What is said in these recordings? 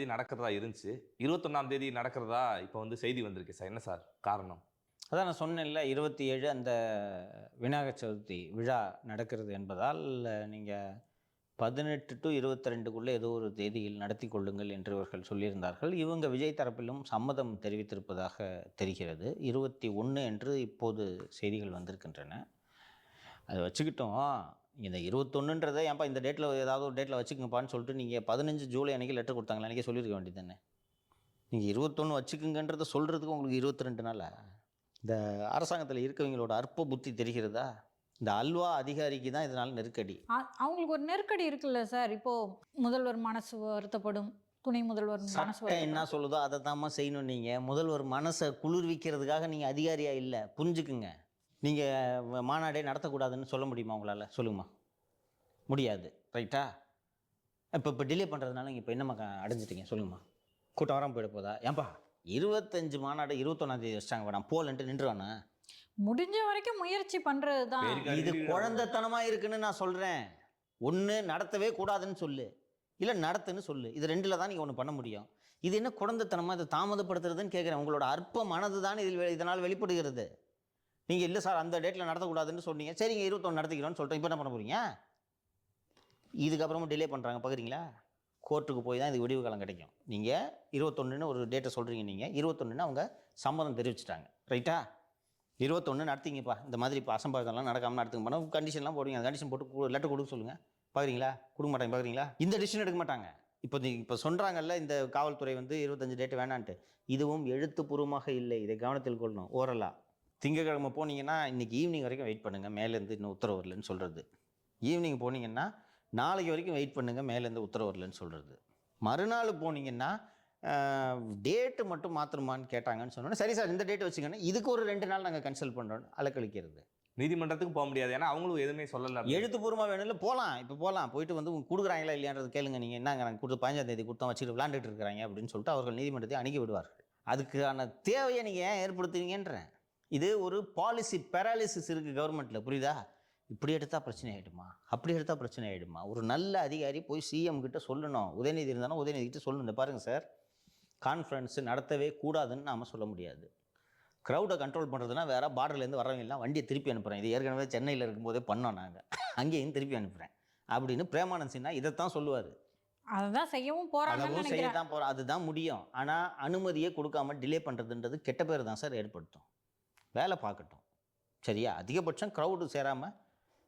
தேதி நடக்கிறதா இருந்துச்சு. இருபத்தொன்னாம் தேதி நடக்கிறதா இப்போ வந்து செய்தி வந்திருக்கு சார். என்ன சார் காரணம்? அதான் நான் சொன்னேன்ல இருபத்தி ஏழு அந்த விநாயகர் சதுர்த்தி விழா நடக்கிறது என்பதால் நீங்கள் பதினெட்டு டு இருபத்தி ரெண்டுக்குள்ளே ஏதோ ஒரு தேதியில் நடத்தி கொள்ளுங்கள் என்று இவர்கள் சொல்லியிருந்தார்கள். இவங்க விஜய் தரப்பிலும் சம்மதம் தெரிவித்திருப்பதாக தெரிகிறது. இருபத்தி ஒன்று என்று இப்போது செய்திகள் வந்திருக்கின்றன. அதை வச்சுக்கிட்டோம். இந்த இருபத்தொன்னுன்றதை ஏன்ப்பா இந்த டேட்டில் ஏதாவது ஒரு டேட்டில் வச்சுக்கங்கப்பான்னு சொல்லிட்டு நீங்கள் பதினஞ்சு ஜூலை அன்றைக்கி லெட்டர் கொடுத்தாங்களா? அன்றைக்கி சொல்லியிருக்க வேண்டியது தானே? நீங்கள் இருபத்தொன்று வச்சுக்குங்கன்றதை சொல்கிறதுக்கு உங்களுக்கு இருபத்தி ரெண்டு நாளா? இந்த அரசாங்கத்தில் இருக்கவங்களோட அற்ப புத்தி தெரிகிறதா? இந்த அல்வா அதிகாரிக்கு தான் இதனால் நெருக்கடி. அவங்களுக்கு ஒரு நெருக்கடி இருக்குல்ல சார்? இப்போ முதல்வர் மனசு வருத்தப்படும் துணை முதல்வர் மனசு. என்ன சொல்லுதோ அதை தாம்மா செய்யணும் நீங்கள் முதல்வர் மனசை குளிர்விக்கிறதுக்காக நீங்கள் அதிகாரியா இல்லை. புரிஞ்சுக்குங்க. நீங்கள் மாநாடே நடத்தக்கூடாதுன்னு சொல்ல முடியுமா உங்களால்? சொல்லுங்கம்மா. முடியாது. ரைட்டா? இப்போ இப்போ டிலே பண்ணுறதுனால நீங்கள் இப்போ என்னம்மா க- அடைஞ்சிட்டீங்க? சொல்லுங்கம்மா. கூட்டம் வராமல் போயிட போதா? ஏன்பா இருபத்தஞ்சு மாநாடு இருபத்தொன்னாந்தேதி வச்சிட்டாங்க வேணாம். போலன்ட்டு நின்றுவானே முடிஞ்ச வரைக்கும் முயற்சி பண்றது தான் இது குழந்தைத்தனமாக இருக்குன்னு நான் சொல்கிறேன் ஒன்று நடத்தவே கூடாதுன்னு சொல்லு. இல்லை நடத்துன்னு சொல்லு. இது ரெண்டில் தான் நீங்கள் ஒன்று பண்ண முடியும். இது என்ன குழந்தைத்தனமாக இதை தாமதப்படுத்துறதுன்னு கேட்குறேன் உங்களோட அற்ப மனது தான் இதில் இதனால் வெளிப்படுகிறது. நீங்கள் இல்லை சார் அந்த டேட்டில் நடத்தக்கூடாதுன்னு சொன்னீங்க. சரிங்க இருபத்தொன்று நடத்திக்கிறோன்னு சொல்லிட்டு இப்போ என்ன பண்ண போகிறீங்க இதுக்கப்புறமும் டிலே பண்ணுறாங்க பார்க்குறீங்களா கோர்ட்டுக்கு போய் தான் இது விடிவு காலம் கிடைக்கும். நீங்கள் இருபத்தொன்றுன்னு ஒரு டேட்டை சொல்கிறீங்க நீங்கள் இருபத்தொன்றுன்னு அவங்க சம்மதம் தெரிவிச்சிட்டாங்க. ரைட்டா இருபத்தொன்று நடத்திங்கப்பா. இந்த மாதிரி இப்போ அசம்பாவிதம்லாம் நடக்காமல் நடத்துங்க. பண்ண கண்டிஷன்லாம் போடுவீங்க. அந்த கண்டிஷன் போட்டு லெட்டர் கொடுக்க சொல்லுங்கள் பார்க்குறீங்களா கொடுக்க மாட்டாங்க. பார்க்குறீங்களா இந்த டிசிஷன் எடுக்க மாட்டாங்க. இப்போ நீங்கள் இப்போ சொல்கிறாங்கல்ல இந்த காவல்துறை வந்து இருபத்தஞ்சு டேட்டு வேணான்ட்டு. இதுவும் எழுத்துப்பூர்வமாக இல்லை. இதை கவனத்தில் கொள்ளணும். ஓரலாக திங்கக்கிழமை போனீங்கன்னா இன்றைக்கி ஈவினிங் வரைக்கும் வெயிட் பண்ணுங்கள் மேலேருந்து இன்னும் உத்தரவு வரலன்னு சொல்கிறது ஈவினிங் போனீங்கன்னா நாளைக்கு வரைக்கும் வெயிட் பண்ணுங்கள் மேலேருந்து உத்தரவு வரலன்னு சொல்கிறது மறுநாள் போனீங்கன்னா டேட்டு மட்டும் மாற்றணுமான்னு கேட்டாங்கன்னு சொன்னோன்னே சரி சார் இந்த டேட் வச்சுக்கோங்க இதுக்கு ஒரு ரெண்டு நாள் நாங்கள் கன்சல்ட் பண்ணுறோம் அலக்கழிக்கிறது. நீதிமன்றத்துக்கு போக முடியாது. ஏன்னா அவங்களும் எதுவுமே சொல்லல எழுத்துப்பூர்வமாக வேணும்ல போகலாம் இப்போ போகலாம் போயிட்டு வந்து கொடுக்குறாங்களா இல்லையான்றது கேளுங்க. நீங்கள் என்னங்க நாங்கள் கொடுத்து பதினஞ்சாம் தேதி கொடுத்தோம் வச்சுட்டு விளாண்டுட்டு இருக்கிறாங்க. அப்படின்னு சொல்லிட்டு அவர்கள் நீதிமன்றத்தை அணுகி விடுவார்கள். அதுக்கான தேவையை நீங்கள் ஏன் ஏற்படுத்துவீங்கன்றேன் இது ஒரு பாலிசி பேராலிசிஸ் இருக்குது கவர்மெண்ட்டில் புரியுதா? இப்படி எடுத்தால் பிரச்சனை ஆகிடுமா அப்படி எடுத்தால் பிரச்சனை ஆகிடுமா ஒரு நல்ல அதிகாரி போய் சிஎம் கிட்ட சொல்லணும். உதயநிதி இருந்தாலும் உதயநிதி கிட்ட சொல்லணும். பாருங்கள் சார் கான்ஃபரன்ஸ் நடத்தவே கூடாதுன்னு நாம் சொல்ல முடியாது. க்ரௌடை கண்ட்ரோல் பண்ணுறதுனா வேறு பார்டர்லேருந்து வரவங்க எல்லாம் வண்டியை திருப்பி அனுப்புகிறேன் இது ஏற்கனவே சென்னையில் இருக்கும்போதே பண்ணோம் நாங்கள் அங்கேயும் திருப்பி அனுப்புகிறேன் அப்படின்னு பிரேமானந்த் சின்ஹா இதைத்தான் சொல்லுவார். அதுதான் செய்யவும் அளவும் செய்ய தான் போகிறோம் அதுதான் முடியும். ஆனால் அனுமதியே கொடுக்காம டிலே பண்ணுறதுன்றது கெட்ட பேர் தான் சார் ஏற்படுத்தும். வேலை பார்க்கட்டும். சரியா? அதிகபட்சம் க்ரௌடு சேராமல்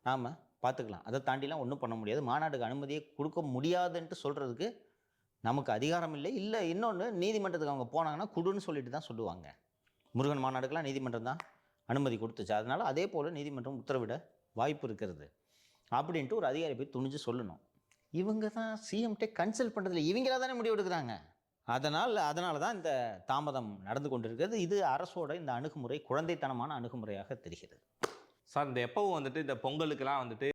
நாம் பார்த்துக்கலாம். அதை தாண்டிலாம் ஒன்றும் பண்ண முடியாது. மாநாடுக்கு அனுமதியை கொடுக்க முடியாதுன்ட்டு சொல்கிறதுக்கு நமக்கு அதிகாரம் இல்லை. இல்லை இன்னொன்று நீதிமன்றத்துக்கு அவங்க போனாங்கன்னா குடுன்னு சொல்லிட்டு தான் சொல்லுவாங்க. முருகன் மாநாடுக்கெல்லாம் நீதிமன்றம் தான் அனுமதி கொடுத்துச்சு. அதனால் அதே போல் நீதிமன்றம் உத்தரவிட வாய்ப்பு இருக்கிறது. அப்படின்ட்டு ஒரு அதிகாரி போய் துணிஞ்சு சொல்லணும். இவங்க தான் சிஎம்கிட்ட கன்சல்ட் பண்ணுறதுல இவங்களா தானே முடிவு எடுக்கிறாங்க அதனால் அதனால தான் இந்த தாமதம் நடந்து கொண்டிருக்கிறது. இது அரசோட இந்த அணுகுமுறை குழந்தைத்தனமான அணுகுமுறையாக தெரிகிறது. சார் இந்த எப்பவும் வந்துட்டு இந்த பொங்கலுக்கெல்லாம் வந்துட்டு